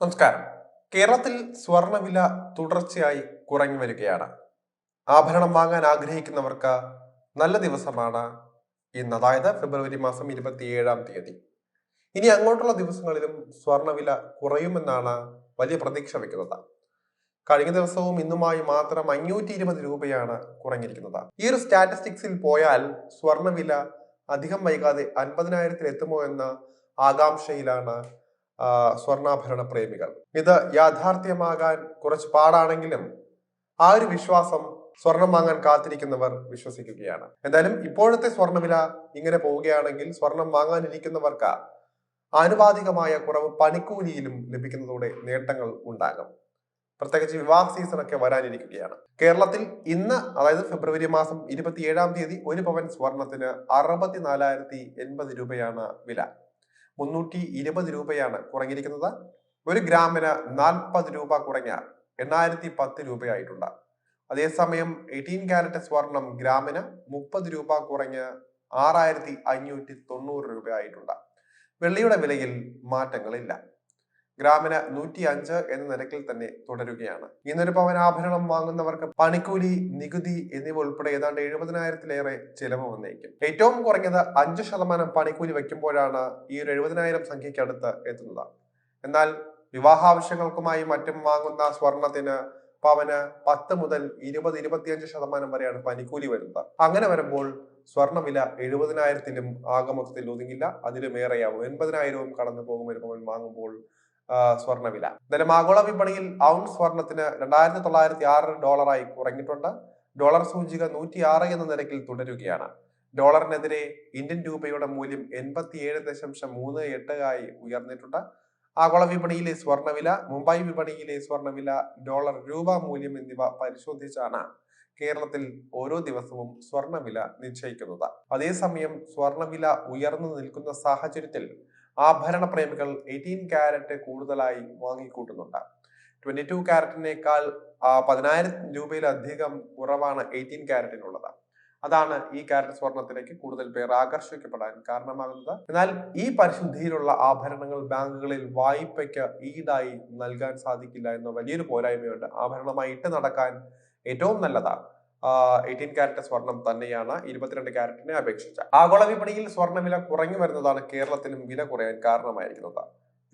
നമസ്കാരം. കേരളത്തിൽ സ്വർണവില തുടർച്ചയായി കുറഞ്ഞു വരികയാണ്. ആഭരണം വാങ്ങാൻ ആഗ്രഹിക്കുന്നവർക്ക് നല്ല ദിവസമാണ് ഇന്ന്. അതായത് ഫെബ്രുവരി മാസം ഇരുപത്തിയേഴാം തീയതി. ഇനി അങ്ങോട്ടുള്ള ദിവസങ്ങളിലും സ്വർണവില കുറയുമെന്നാണ് വലിയ പ്രതീക്ഷ വെക്കുന്നത്. കഴിഞ്ഞ ദിവസവും ഇന്നുമായി മാത്രം അഞ്ഞൂറ്റി ഇരുപത് രൂപയാണ് കുറഞ്ഞിരിക്കുന്നത്. ഈ ഒരു സ്റ്റാറ്റിസ്റ്റിക്സിൽ പോയാൽ സ്വർണവില അധികം വൈകാതെ അൻപതിനായിരത്തിൽ എത്തുമോ എന്ന ആകാംക്ഷയിലാണ് സ്വർണാഭരണ പ്രേമികൾ. ഇത് യാഥാർത്ഥ്യമാകാൻ കുറച്ച് പാടാണെങ്കിലും ആ ഒരു വിശ്വാസം സ്വർണം വാങ്ങാൻ കാത്തിരിക്കുന്നവർ വിശ്വസിക്കുകയാണ്. എന്തായാലും ഇപ്പോഴത്തെ സ്വർണവില ഇങ്ങനെ പോവുകയാണെങ്കിൽ സ്വർണം വാങ്ങാനിരിക്കുന്നവർക്ക് ആനുപാതികമായ കുറവ് പണിക്കൂലിയിലും ലഭിക്കുന്നതോടെ നേട്ടങ്ങൾ ഉണ്ടാകും. പ്രത്യേകിച്ച് വിവാഹ സീസൺ ഒക്കെ വരാനിരിക്കുകയാണ്. കേരളത്തിൽ ഇന്ന് അതായത് ഫെബ്രുവരി മാസം ഇരുപത്തിയേഴാം തീയതി ഒരു പവൻ സ്വർണത്തിന് അറുപത്തിനാലായിരത്തി എൺപത് രൂപയാണ് വില. മുന്നൂറ്റി ഇരുപത് രൂപയാണ് കുറഞ്ഞിരിക്കുന്നത്. ഒരു ഗ്രാമിന് നാൽപ്പത് രൂപ കുറഞ്ഞ എണ്ണായിരത്തി പത്ത് രൂപയായിട്ടുണ്ട്. അതേസമയം എയ്റ്റീൻ ക്യാരറ്റ് സ്വർണം ഗ്രാമിന് മുപ്പത് രൂപ കുറഞ്ഞ് ആറായിരത്തി അഞ്ഞൂറ്റി തൊണ്ണൂറ് രൂപയായിട്ടുണ്ട്. വെള്ളിയുടെ വിലയിൽ മാറ്റങ്ങളില്ല. ഗ്രാമിന് നൂറ്റി അഞ്ച് എന്ന നിരക്കിൽ തന്നെ തുടരുകയാണ്. ഇന്നൊരു പവൻ ആഭരണം വാങ്ങുന്നവർക്ക് പണിക്കൂലി നികുതി എന്നിവ ഉൾപ്പെടെ ഏതാണ്ട് എഴുപതിനായിരത്തിലേറെ ചിലവ് വന്നേക്കും. ഏറ്റവും കുറഞ്ഞത് അഞ്ച് ശതമാനം പണിക്കൂലി വയ്ക്കുമ്പോഴാണ് ഈ ഒരു എഴുപതിനായിരം സംഖ്യയ്ക്ക് അടുത്ത് എത്തുന്നത്. എന്നാൽ വിവാഹാവശ്യങ്ങൾക്കുമായി മറ്റും വാങ്ങുന്ന സ്വർണത്തിന് പവന് പത്ത് മുതൽ ഇരുപത് ഇരുപത്തിയഞ്ച് ശതമാനം വരെയാണ് പനിക്കൂലി വരുന്നത്. അങ്ങനെ വരുമ്പോൾ സ്വർണവില എഴുപതിനായിരത്തിലും ആകമൊത്തത്തിൽ ഒതുങ്ങില്ല. അതിലും ഏറെയാവും. എൺപതിനായിരവും കടന്നു പോകും പവൻ വാങ്ങുമ്പോൾ സ്വർണവില എന്തായാലും ആഗോള വിപണിയിൽ ഔൺസ് സ്വർണത്തിന് രണ്ടായിരത്തി തൊള്ളായിരത്തി ആറ് ഡോളറായി കുറഞ്ഞിട്ടുണ്ട്. ഡോളർ സൂചിക നൂറ്റി ആറ് എന്ന നിരക്കിൽ തുടരുകയാണ്. ഡോളറിനെതിരെ ഇന്ത്യൻ രൂപയുടെ മൂല്യം എൺപത്തിയേഴ് ദശാംശം മൂന്ന് എട്ട് ആയി ഉയർന്നിട്ടുണ്ട്. ആഗോള വിപണിയിലെ സ്വർണവില മുംബൈ വിപണിയിലെ സ്വർണവില ഡോളർ രൂപ മൂല്യം എന്നിവ പരിശോധിച്ചാണ് കേരളത്തിൽ ഓരോ ദിവസവും സ്വർണവില നിശ്ചയിക്കുന്നത്. അതേസമയം സ്വർണവില ഉയർന്നു നിൽക്കുന്ന സാഹചര്യത്തിൽ ആഭരണ പ്രേമികൾ എയ്റ്റീൻ ക്യാരറ്റ് കൂടുതലായി വാങ്ങിക്കൂട്ടുന്നുണ്ട്. ട്വന്റി ടു ക്യാരറ്റിനേക്കാൾ പതിനായിരം രൂപയിലധികം കുറവാണ് എയ്റ്റീൻ ക്യാരറ്റിനുള്ളത് അതാണ് ഈ ക്യാരറ്റ് സ്വർണത്തിലേക്ക് കൂടുതൽ പേർ ആകർഷിക്കപ്പെടാൻ കാരണമാകുന്നത്. എന്നാൽ ഈ പരിശുദ്ധിയിലുള്ള ആഭരണങ്ങൾ ബാങ്കുകളിൽ വായ്പയ്ക്ക് ഈടായി നൽകാൻ സാധിക്കില്ല എന്ന വലിയൊരു പോരായ്മയുണ്ട്. ആഭരണമായി ഇട്ട് നടക്കാൻ ഏറ്റവും നല്ലതാണ്. എയ്റ്റീൻ ക്യാരറ്റ് സ്വർണം തന്നെയാണ് ഇരുപത്തിരണ്ട് ക്യാരറ്റിനെ അപേക്ഷിച്ച്. ആഗോള വിപണിയിൽ സ്വർണവില കുറഞ്ഞു വരുന്നതാണ് കേരളത്തിലും വില കുറയാൻ കാരണമായിരിക്കുന്നത്.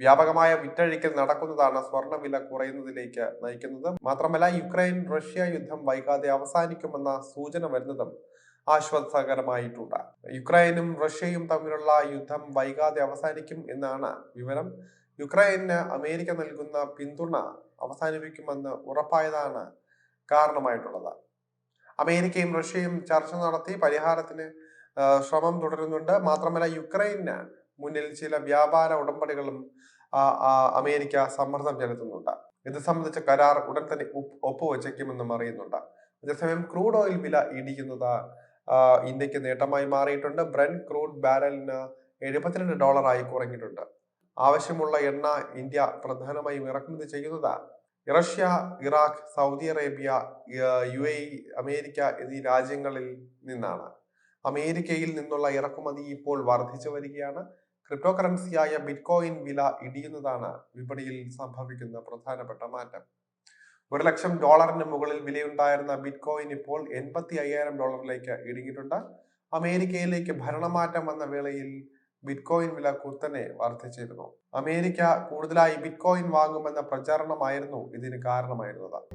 വ്യാപകമായ വിറ്റഴിക്കൽ നടക്കുന്നതാണ് സ്വർണവില കുറയുന്നതിലേക്ക് നയിക്കുന്നത്. മാത്രമല്ല യുക്രൈൻ റഷ്യ യുദ്ധം വൈകാതെ അവസാനിക്കുമെന്ന സൂചന വരുന്നതും ആശ്വാസകരമായിട്ടുണ്ട്. യുക്രൈനും റഷ്യയും തമ്മിലുള്ള യുദ്ധം വൈകാതെ അവസാനിക്കും എന്നാണ് വിവരം. യുക്രൈന് അമേരിക്ക നൽകുന്ന പിന്തുണ അവസാനിപ്പിക്കുമെന്ന് ഉറപ്പായതാണ് കാരണമായിട്ടുള്ളത്. അമേരിക്കയും റഷ്യയും ചർച്ച നടത്തി പരിഹാരത്തിന് ശ്രമം തുടരുന്നുണ്ട്. മാത്രമല്ല യുക്രൈന് മുന്നിൽ ചില വ്യാപാര ഉടമ്പടികളും അമേരിക്ക സമ്മർദ്ദം ചെലുത്തുന്നുണ്ട്. ഇത് സംബന്ധിച്ച കരാർ ഉടൻ തന്നെ ഒപ്പുവച്ചേക്കുമെന്നും അറിയുന്നുണ്ട്. അതേസമയം ക്രൂഡ് ഓയിൽ വില ഇടിക്കുന്നത് ഇന്ത്യയ്ക്ക് നേട്ടമായി മാറിയിട്ടുണ്ട്. ബ്രൻ ക്രൂഡ് ബാരലിന് എഴുപത്തിരണ്ട് ഡോളറായി കുറഞ്ഞിട്ടുണ്ട്. ആവശ്യമുള്ള എണ്ണ ഇന്ത്യ പ്രധാനമായും ഇറക്കുമതി ചെയ്യുന്നത് Russia Iraq Saudi Arabia U A America എന്നീ രാജ്യങ്ങളിൽ നിന്നാണ്. അമേരിക്കയിൽ നിന്നുള്ള ഇറക്കുമതി ഇപ്പോൾ വർദ്ധിച്ചു വരികയാണ്. ക്രിപ്റ്റോ കറൻസിയായ ബിറ്റ്കോയിൻ വില ഇടിയുന്നതാണ് വിപണിയിൽ സംഭവിക്കുന്ന പ്രധാനപ്പെട്ട മാറ്റം. ഒരു ലക്ഷം ഡോളറിന് മുകളിൽ വിലയുണ്ടായിരുന്ന ബിറ്റ്കോയിൻ ഇപ്പോൾ എൺപത്തി അയ്യായിരം ഡോളറിലേക്ക് ഇടിഞ്ഞിട്ടുണ്ട് അമേരിക്കയിലേക്ക് ഭരണമാറ്റം വന്ന വേളയിൽ ബിറ്റ്കോയിൻ വില കുത്തനെ വർദ്ധിച്ചിരുന്നു. അമേരിക്ക കൂടുതലായി ബിറ്റ്കോയിൻ വാങ്ങുമെന്ന പ്രചാരണമായിരുന്നു ഇതിന് കാരണമായിരുന്നത്.